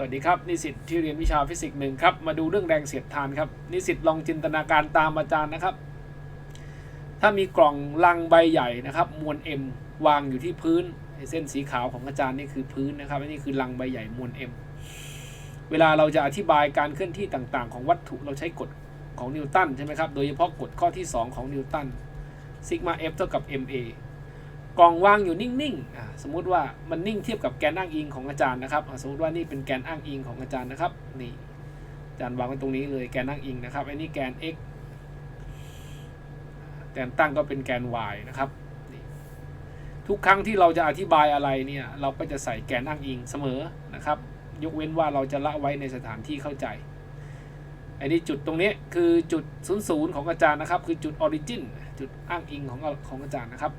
สวัสดีครับ นิสิตที่เรียนวิชาฟิสิกส์หนึ่งครับ มาดูเรื่องแรงเสียดทานครับ นิสิตลองจินตนาการตามอาจารย์นะครับ ถ้ามีกล่องลังใบใหญ่นะครับ มวล m วางอยู่ที่พื้นเส้นสีขาวของอาจารย์นี่คือพื้นนะครับอันนี้คือลังใบใหญ่มวล m เวลาเราจะอธิบายการเคลื่อนที่ต่างๆ ของวัตถุเราใช้กฎของนิวตันใช่ไหมครับ โดยเฉพาะกฎข้อที่ 2 ของนิวตันซิกมา f เท่ากับ ma กล่องวางอยู่นิ่งๆอ่าสมมุติว่ามันนิ่งเทียบกับแกนอ้างอิงของอาจารย์นะครับอ่าสมมติว่านี่เป็นแกนอ้างอิงของอาจารย์นะครับ นี่อาจารย์วางไว้ตรงนี้เลยแกนอ้างอิงนะครับอันนี้แกน x แกนตั้งก็เป็นแกน y นะครับนี่ทุกครั้งที่เราจะอธิบายอะไรเนี่ย เราก็จะใส่แกนอ้างอิงเสมอนะครับ ยกเว้นว่าเราจะละไว้ในสถานที่เข้าใจอันนี้จุดตรงนี้คือจุดศูนย์ศูนย์ของอาจารย์นะครับ คือจุดออริจินจุดอ้างอิงของของอาจารย์นะครับ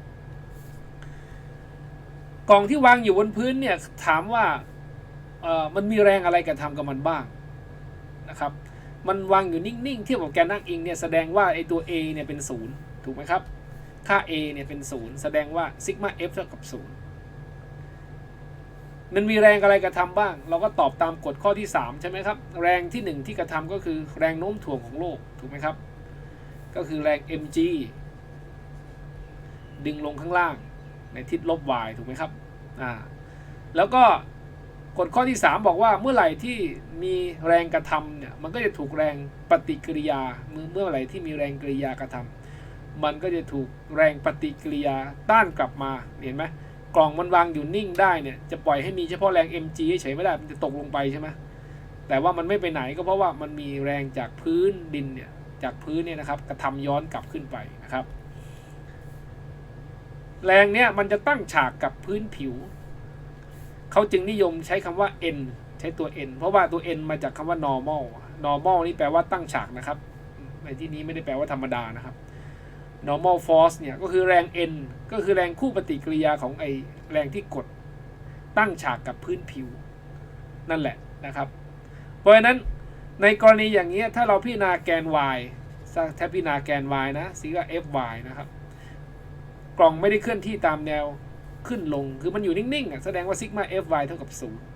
กล่องที่วางอยู่บนพื้นเนี่ยถามว่าเออมันมีแรงอะไรกระทำกับมันบ้างนะครับ มันวางอยู่นิ่งๆเทียบกับแกนนั่งอิงเนี่ยแสดงว่าไอตัว A เนี่ยเป็นศูนย์ถูกไหมครับ ค่า A เนี่ยเป็นศูนย์แสดงว่าซิกมา F เท่ากับศูนย์มันมีแรงอะไรกระทำบ้าง เราก็ตอบตามกฎข้อที่ 3 ใช่ไหมครับ แรงที่ 1 ที่กระทำก็คือแรงโน้มถ่วงของโลกถูกไหมครับ ก็คือแรง mg ดึงลงข้างล่าง ในทิศลบ y ถูกไหมครับอ่าแล้วก็กฎข้อที่ 3 บอกว่าเมื่อไหร่ที่มีแรงกระทำเนี่ยมันก็จะถูกแรงปฏิกิริยาเมื่อเมื่อไหร่ที่มีแรงกริยากระทำมันก็จะถูกแรงปฏิกิริยาต้านกลับมาเห็นไหมกล่องมันวางอยู่นิ่งได้เนี่ยจะปล่อยให้มีเฉพาะแรง mg เฉยไม่ได้มันจะตกลงไปใช่ไหมแต่ว่ามันไม่ไปไหนก็เพราะว่ามันมีแรงจากพื้นดินเนี่ยจากพื้นเนี่ยนะครับกระทำย้อนกลับขึ้นไปนะครับ แรงเนี่ยมันจะตั้งฉากกับพื้นผิว เขาจึงนิยมใช้คำว่า n ใช้ตัว n เพราะว่าตัว n มาจากคำว่า normal normal นี่แปลว่าตั้งฉากนะครับ ในที่นี้ไม่ได้แปลว่าธรรมดานะครับ normal force เนี่ยก็คือแรง n ก็คือแรงคู่ปฏิกิริยาของไอแรงที่กด ตั้งฉากกับพื้นผิว นั่นแหละนะครับ เพราะฉะนั้นในกรณีอย่างนี้ถ้าเราพิจารณาแกน y ถ้าพิจารณาแกน y นะสีก็ fy นะครับ กล่องไม่ได้เคลื่อนที่ตามแนวขึ้นลง คือมันอยู่นิ่งๆอะแสดงว่าซิกมา fy เท่ากับ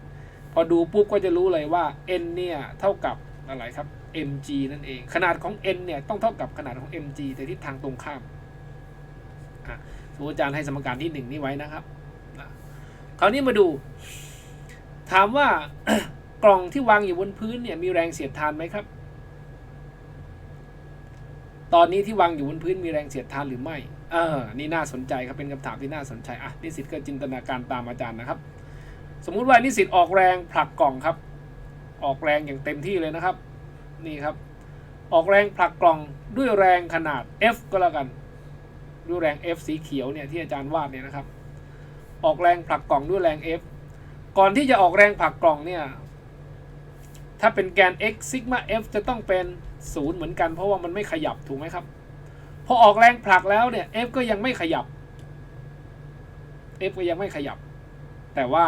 0พอดูปุ๊บก็จะรู้เลยว่า n เนี่ยเท่ากับอะไรครับ mg นั่นเอง ขนาดของ n เนี่ยต้องเท่ากับขนาดของ mg แต่ทิศทางตรงข้ามอะสมมติอาจารย์ให้สมการที่ 1 นี้ไว้นะครับคราวนี้มาดู ถามว่ากล่องที่วางอยู่บนพื้นเนี่ยมีแรงเสียดทานไหมครับ ตอนนี้ที่วางอยู่บนพื้นมีแรงเสียดทานหรือไม่เออนี่น่าสนใจครับเป็นคำถามที่น่าสนใจอะนิสิตก็จินตนาการตามอาจารย์นะครับ สมมุติว่านิสิตออกแรงผลักกล่องครับ ออกแรงอย่างเต็มที่เลยนะครับ นี่ครับ ออกแรงผลักกล่องด้วยแรงขนาด F ก็แล้วกันด้วยแรง F สีเขียวเนี่ยที่อาจารย์วาดเนี่ยนะครับ ออกแรงผลักกล่องด้วยแรง F ก่อนที่จะออกแรงผลักกล่องเนี่ยถ้าเป็นแกน x ซิกมา f จะต้องเป็น ศูนย์เหมือนกันเพราะว่ามันไม่ขยับถูกไหมครับ พอออกแรงผลักแล้วเนี่ย f ก็ยังไม่ขยับ f ก็ยังไม่ขยับ แต่ว่า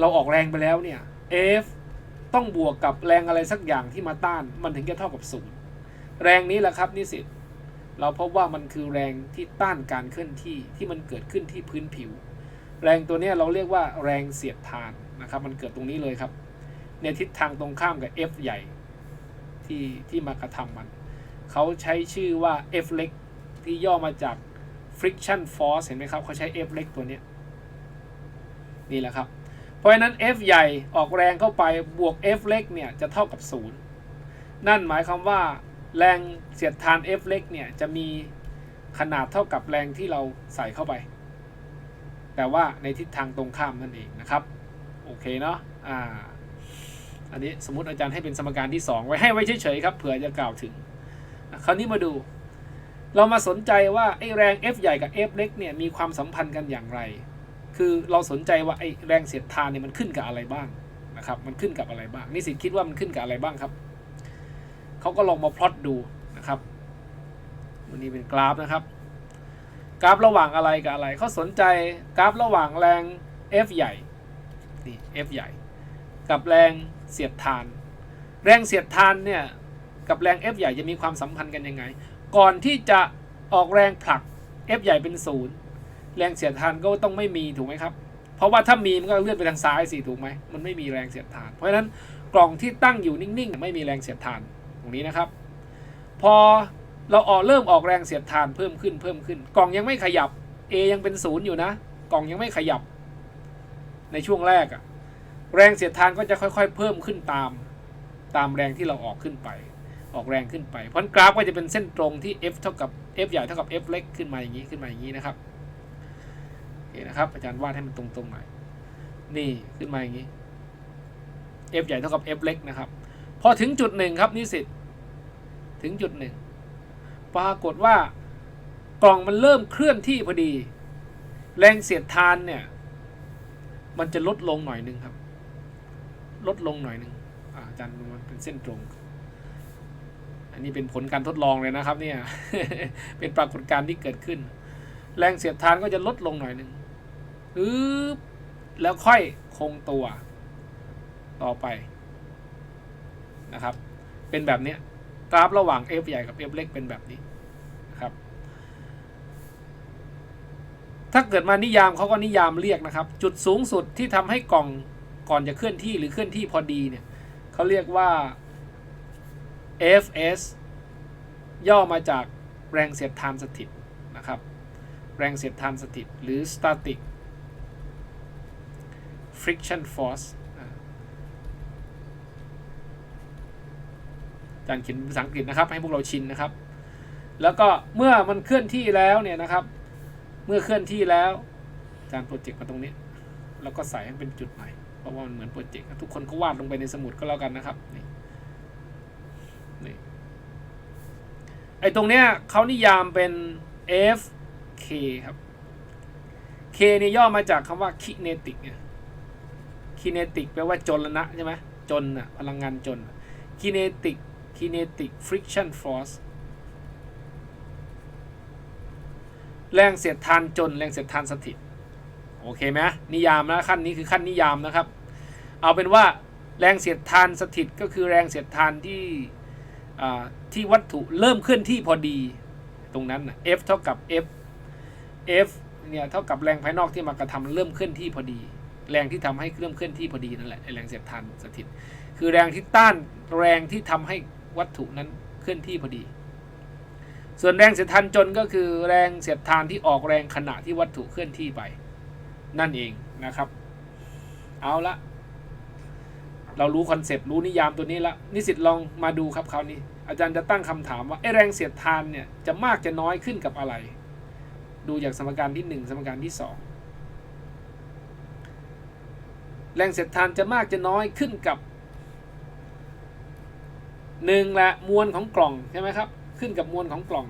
เราออกแรงไปแล้วเนี่ย f ต้องบวกกับแรงอะไรสักอย่างที่มาต้าน มันถึงจะเท่ากับศูนย์แรงนี้แหละครับนิสิตเราพบว่ามันคือแรงที่ต้านการเคลื่อนที่ที่มันเกิดขึ้นที่พื้นผิว แรงตัวนี้เราเรียกว่าแรงเสียดทานนะครับ มันเกิดตรงนี้เลยครับ ในทิศทางตรงข้ามกับ F ใหญ่ ที่ที่มากระทำมัน เขาใช้ชื่อว่า F เล็กที่ย่อมาจาก friction force เห็นไหมครับ เขาใช้ F เล็กตัวนี้นี่แหละครับ เพราะฉะนั้น F ใหญ่ออกแรงเข้าไปบวก F เล็กเนี่ยจะเท่ากับ 0 นั่นหมายความว่าแรงเสียดทาน F เล็กเนี่ยจะมีขนาดเท่ากับแรงที่เราใส่เข้าไป แต่ว่าในทิศทางตรงข้ามนั่นเองนะครับ โอเคเนาะอ่า อันนี้สมมติอาจารย์ให้เป็นสมการที่ 2 ไว้ให้ไว้เฉยๆครับเผื่อจะกล่าวถึง คราวนี้มาดู เรามาสนใจว่าไอ้แรง F ใหญ่กับ F เล็กเนี่ยมีความสัมพันธ์กันอย่างไร คือเราสนใจว่าไอ้แรงเสียดทานเนี่ยมันขึ้นกับอะไรบ้างนะครับมันขึ้นกับอะไรบ้างนิสิตคิดว่ามันขึ้นกับอะไรบ้างครับเขาก็ลองมาพลอตดูนะครับวันนี้เป็นกราฟนะครับ กราฟระหว่างอะไรกับอะไรเขาสนใจกราฟระหว่างแรง F ใหญ่นี่ F ใหญ่ กับแรง เสียดทาน แรงเสียดทานเนี่ยกับแรง F ใหญ่จะมีความสัมพันธ์กันยังไง ก่อนที่จะออกแรงผลัก F ใหญ่เป็นศูนย์แรงเสียดทานก็ต้องไม่มีถูกไหมครับ เพราะว่าถ้ามีมันก็เลื่อนไปทางซ้ายสิถูกไหมมันไม่มีแรงเสียดทาน เพราะฉะนั้นกล่องที่ตั้งอยู่นิ่งๆ ไม่มีแรงเสียดทานตรงนี้นะครับ พอเราออกเริ่มออกแรงเสียดทานเพิ่มขึ้นเพิ่มขึ้น กล่องยังไม่ขยับ A ยังเป็นศูนย์อยู่นะ กล่องยังไม่ขยับ ในช่วงแรกอะ แรงเสียดทานก็จะค่อยๆ เพิ่มขึ้นตามตามแรงที่เราออกขึ้นไป ออกแรงขึ้นไปเพราะกราฟก็จะเป็นเส้นตรงที่ F เท่ากับ F ใหญ่เท่ากับ F เล็กขึ้นมาอย่างนี้ขึ้นมาอย่างนี้นะครับโอเคนะครับอาจารย์วาดให้มันตรงๆหน่อยนี่ขึ้นมาอย่างนี้ F ใหญ่เท่ากับ F เล็กนะครับพอถึงจุดหนึ่งครับนิสิตถึงจุดหนึ่งปรากฏว่ากล่องมันเริ่มเคลื่อนที่พอดี แรงเสียดทานเนี่ย มันจะลดลงหน่อยนึงครับ ลดลงหน่อยหนึ่งอาอาจารย์มันเป็นเส้นตรง อันนี้เป็นผลการทดลองเลยนะครับ เนี่ย เป็นปรากฏการณ์ที่เกิดขึ้น แรงเสียดทานก็จะลดลงหน่อยหนึ่งปึ๊บแล้วค่อยคงตัว ต่อไปนะครับ เป็นแบบนี้กราฟระหว่าง F ใหญ่กับ F เล็กเป็นแบบนี้นะครับ ถ้าเกิดมานิยามเขาก็นิยามเรียกนะครับ จุดสูงสุดที่ทำให้กล่อง ก่อนจะเคลื่อนที่หรือเคลื่อนที่พอดีเนี่ยเขาเรียกว่า FS ย่อมาจากแรงเสียดทานสถิตนะครับ แรงเสียดทานสถิตหรือ static friction force จารย์เขียนภาษาอังกฤษนะครับ ให้พวกเราชินนะครับ แล้วก็เมื่อมันเคลื่อนที่แล้วเนี่ยนะครับ เมื่อเคลื่อนที่แล้ว อาจารย์โปรเจกต์มาตรงนี้ แล้วก็ใส่ให้เป็นจุดใหม่ ราะว่ามันเหมือนโปรเจกต์ทุกคนก็วาดลงไปในสมุดก็แล้วกันนะครับนี่นี่ไอตรงเนี้ยเขานิยามเป็น F K ครับ K เนี่ยย่อมาจากคำว่า kinetic เนี่ย kinetic แปลว่าจลนะใช่ไหมจนอะพลังงานจน kinetic kinetic friction force แรงเสียดทานจนแรงเสียดทานสถิต โอเคไหมนิยามนะขั้นนี้คือขั้นนิยามนะครับ เอาเป็นว่าแรงเสียดทานสถิตก็คือแรงเสียดทานที่ที่วัตถุเริ่มเคลื่อนที่พอดีตรงนั้นนะ F เท่ากับ F F เนี่ยเท่ากับแรงภายนอกที่มากระทำเริ่มเคลื่อนที่พอดี แรงที่ทำให้เริ่มเคลื่อนที่พอดีนั่นแหละแรงเสียดทานสถิต คือแรงที่ต้านแรงที่ทำให้วัตถุนั้นเคลื่อนที่พอดี ส่วนแรงเสียดทานจนก็คือแรงเสียดทานที่ออกแรงขณะที่วัตถุเคลื่อนที่ไป นั่นเองนะครับ เอาละ เรารู้คอนเซปต์รู้นิยามตัวนี้ละนิสิตลองมาดูครับคราวนี้ อาจารย์จะตั้งคำถามว่าไอแรงเสียดทานเนี่ยจะมากจะน้อยขึ้นกับอะไร ดูจากสมการที่หนึ่งสมการที่สองแรงเสียดทานจะมากจะน้อยขึ้นกับหนึ่งละมวลของกล่องใช่ไหมครับขึ้นกับมวลของกล่อง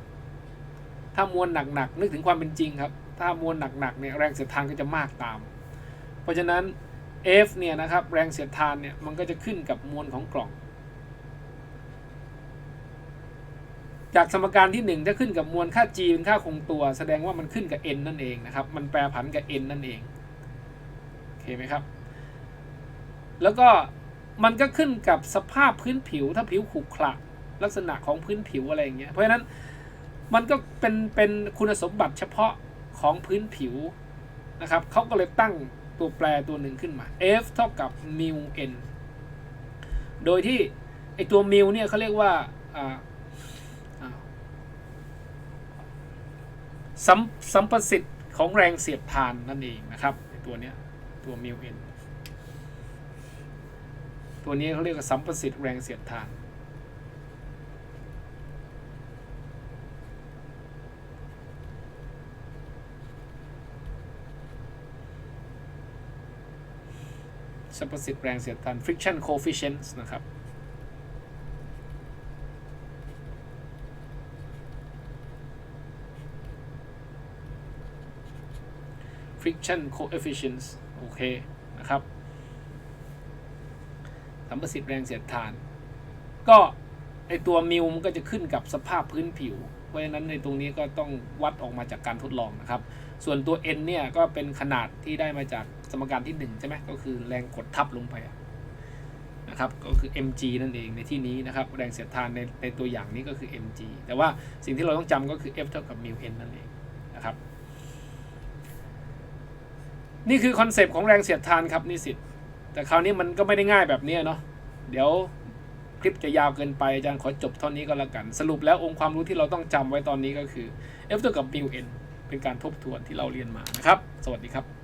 ถ้ามวลหนักๆนึกถึงความเป็นจริงครับ ถ้ามวลหนักๆเนี่ยแรงเสียดทานก็จะมากตาม เพราะฉะนั้น F เนี่ยนะครับแรงเสียดทานเนี่ยมันก็จะขึ้นกับมวลของกล่อง จากสมการที่ 1 ถ้าขึ้นกับมวลค่า g เป็นค่าคงตัว แสดงว่ามันขึ้นกับ n นั่นเองนะครับ มันแปรผันกับ n นั่นเองโอเคไหมครับ แล้วก็มันก็ขึ้นกับสภาพพื้นผิวถ้าผิวขรุขระลักษณะของพื้นผิวอะไรอย่างเงี้ยเพราะฉะนั้นมันก็เป็นเป็นคุณสมบัติเฉพาะของพื้นผิวนะครับเขาก็เลยตั้ง ตัวแปรตัวหนึ่งขึ้นมา f เท่ากับ mu n โดยที่ไอตัว mu เนี่ยเขาเรียกว่าสัมสัมประสิทธิ์ของแรงเสียดทานนั่นเองนะครับไอตัวเนี้ยตัว mu n ตัวนี้เขาเรียกว่าสัมประสิทธิ์แรงเสียดทาน สัมประสิทธิ์แรงเสียดทาน friction coefficients นะครับ friction coefficient โอเค นะครับสัมประสิทธิ์แรงเสียดทาน ก็ไอตัวมิวมันก็จะขึ้นกับสภาพพื้นผิว เพราะฉะนั้นในตรงนี้ก็ต้องวัดออกมาจากการทดลองนะครับ ส่วนตัว n เนี่ยก็เป็นขนาดที่ได้มาจากสมการที่1ใช่ไหมก็คือแรงกดทับลงไปนะครับก็คือ mg นั่นเองในที่นี้นะครับแรงเสียดทานในในตัวอย่างนี้ก็คือ mg แต่ว่าสิ่งที่เราต้องจำก็คือ f เท่ากับมิ n นั่นเองนะครับนี่คือคอนเซปต์ของแรงเสียดทานครับนิสิตแต่คราวนี้มันก็ไม่ได้ง่ายแบบนี้เนาะเดี๋ยวคลิปจะยาวเกินไปอาจารย์ขอจบเท่านี้ก็แล้วกัน สรุปแล้วองค์ความรู้ที่เราต้องจำไว้ตอนนี้ก็คือ f เท่ากับ mu n เป็นการทบทวนที่เราเรียนมานะครับ สวัสดีครับ